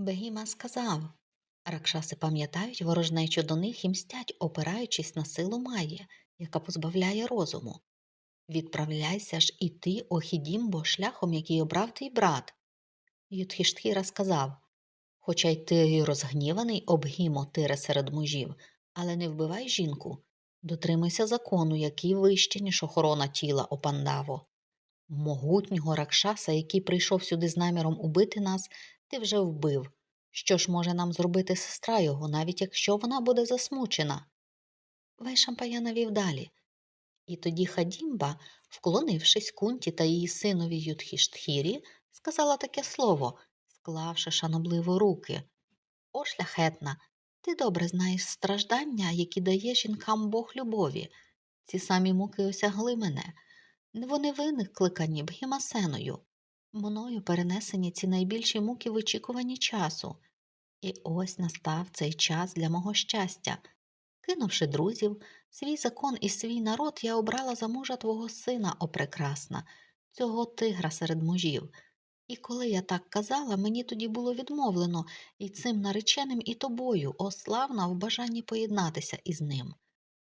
Бегіма сказав. Ракшаси пам'ятають ворожнечу до них і мстять, опираючись на силу Майї, яка позбавляє розуму. Відправляйся ж і ти, Охідімбо, шляхом, який обрав твій брат. Юдхіштхіра сказав Хоча й ти розгніваний обгімо тире серед мужів, але не вбивай жінку. Дотримуйся закону, який вище, ніж охорона тіла Опандаво. Могутнього ракшаса, який прийшов сюди з наміром убити нас, ти вже вбив. Що ж може нам зробити сестра його, навіть якщо вона буде засмучена? Вайшампая навів далі. І тоді Хадімба, вклонившись кунті та її синові Юдхіштхірі, сказала таке слово, склавши шанобливо руки. О, шляхетна, ти добре знаєш страждання, які дає жінкам Бог любові. Ці самі муки осягли мене. Вони виникликані бгімасеною. Мною перенесені ці найбільші муки в очікуванні часу. І ось настав цей час для мого щастя. Кинувши друзів, свій закон і свій народ, я обрала за мужа твого сина, о прекрасна, цього тигра серед мужів. І коли я так казала, мені тоді було відмовлено і цим нареченим, і тобою, о славна, в бажанні поєднатися із ним.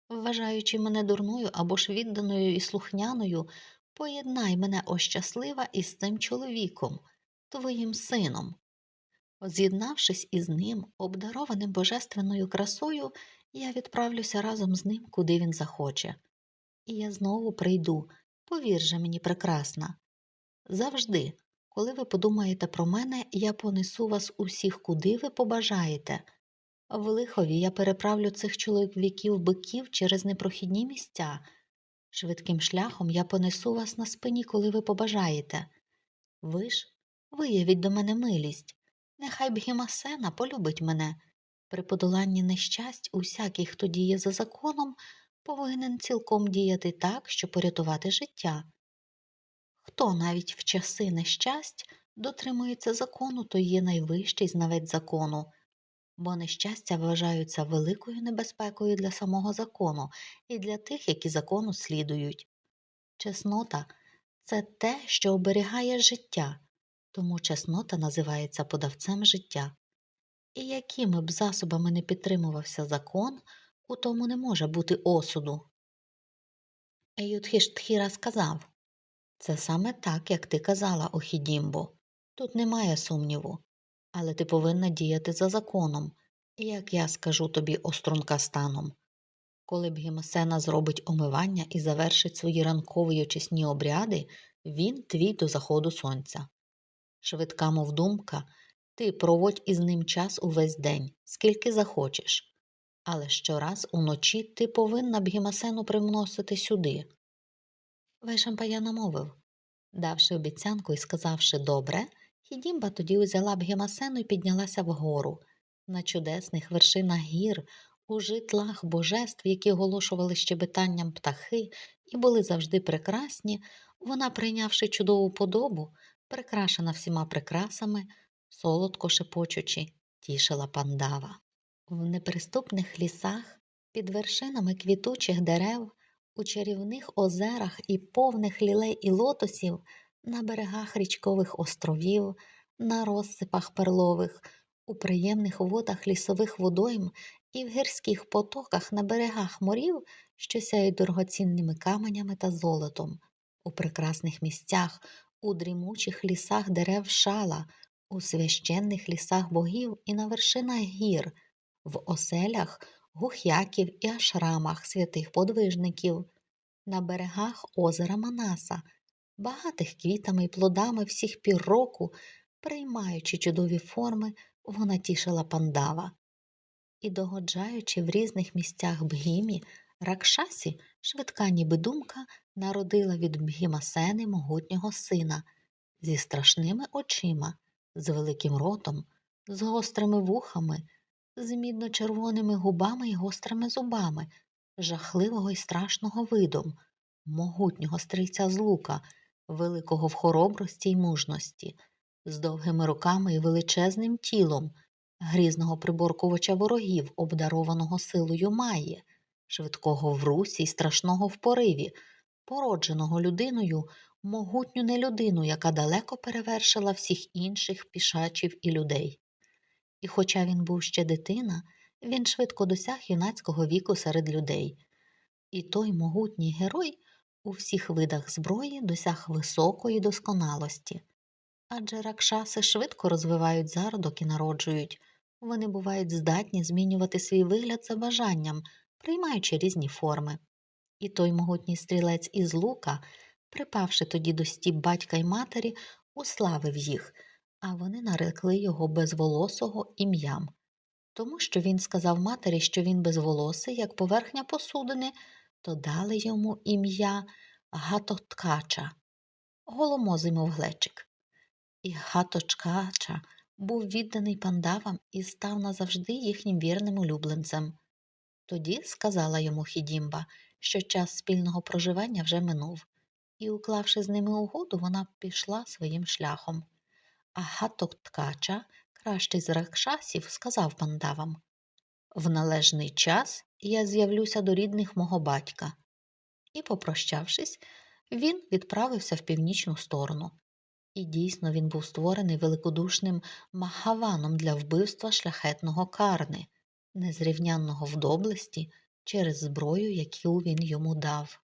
Вважаючи мене дурною або ж відданою і слухняною, поєднай мене о щаслива із цим чоловіком, твоїм сином. З'єднавшись із ним, обдарованим божественною красою, я відправлюся разом з ним, куди він захоче. І я знову прийду, повір же мені, прекрасна. Завжди, коли ви подумаєте про мене, я понесу вас усіх, куди ви побажаєте. В лихові я переправлю цих чоловіків биків через непрохідні місця. Швидким шляхом я понесу вас на спині, коли ви побажаєте. Ви ж виявіть до мене милість. Нехай Бгімасена полюбить мене. При подоланні нещасть усякий, хто діє за законом, повинен цілком діяти так, щоб порятувати життя. Хто навіть в часи нещасть дотримується закону, то є найвищий знавець закону, бо нещастя вважаються великою небезпекою для самого закону і для тих, які закону слідують. Чеснота це те, що оберігає життя, тому чеснота називається подавцем життя. І якими б засобами не підтримувався закон, у тому не може бути осуду. Юдхіштхіра сказав це саме так, як ти казала, Охідімбо. Тут немає сумніву, але ти повинна діяти за законом, як я скажу тобі острунка станом. Коли б Гімасена зробить омивання і завершить свої ранкові очисні обряди, він твій до заходу сонця. Швидка, мов думка, ти проводь із ним час увесь день, скільки захочеш, але щораз уночі ти повинна б Гімасену приносити сюди. Вайшампая намовив, давши обіцянку і сказавши добре, Хідімба тоді узяла б Гемасену і піднялася вгору, на чудесних вершинах гір, у житлах божеств, які оголошували щебетанням птахи і були завжди прекрасні, вона, прийнявши чудову подобу, прикрашена всіма прикрасами, солодко шепочучи, тішила пандава. В неприступних лісах, під вершинами квітучих дерев, у чарівних озерах і повних лілей і лотосів, на берегах річкових островів, на розсипах перлових, у приємних водах лісових водойм і в гірських потоках на берегах морів, що сяють дорогоцінними каменями та золотом, у прекрасних місцях, у дрімучих лісах дерев шала, у священних лісах богів і на вершинах гір, в оселях гух'яків і ашрамах святих подвижників, на берегах озера Манаса, багатих квітами й плодами всіх пір року, приймаючи чудові форми, вона тішила пандава. І, догоджаючи в різних місцях бгімі, Ракшасі, швидка ніби думка, народила від бгімасени могутнього сина зі страшними очима, з великим ротом, з гострими вухами, з мідно-червоними губами й гострими зубами, жахливого й страшного видом, могутнього стрільця з лука, великого в хоробрості й мужності, з довгими руками і величезним тілом, грізного приборкувача ворогів, обдарованого силою Майї, швидкого в русі й страшного в пориві, породженого людиною, могутню нелюдину, яка далеко перевершила всіх інших пішачів і людей. І хоча він був ще дитина, він швидко досяг юнацького віку серед людей. І той могутній герой у всіх видах зброї досяг високої досконалості. Адже ракшаси швидко розвивають зародок і народжують. Вони бувають здатні змінювати свій вигляд за бажанням, приймаючи різні форми. І той могутній стрілець із лука, припавши тоді до стіп батька й матері, уславив їх, а вони нарекли його безволосого ім'ям. Тому що він сказав матері, що він безволосий, як поверхня посудини, то дали йому ім'я Гатоткача, голомозий, мов глечик. І Гаточкача був відданий пандавам і став назавжди їхнім вірним улюбленцем. Тоді сказала йому Хідімба, що час спільного проживання вже минув, і, уклавши з ними угоду, вона пішла своїм шляхом. А Гатоткача, кращий з ракшасів, сказав пандавам В належний час я з'явлюся до рідних мого батька. І, попрощавшись, він відправився в північну сторону. І дійсно він був створений великодушним Махаваном для вбивства шляхетного карни, незрівнянного в доблесті через зброю, яку він йому дав.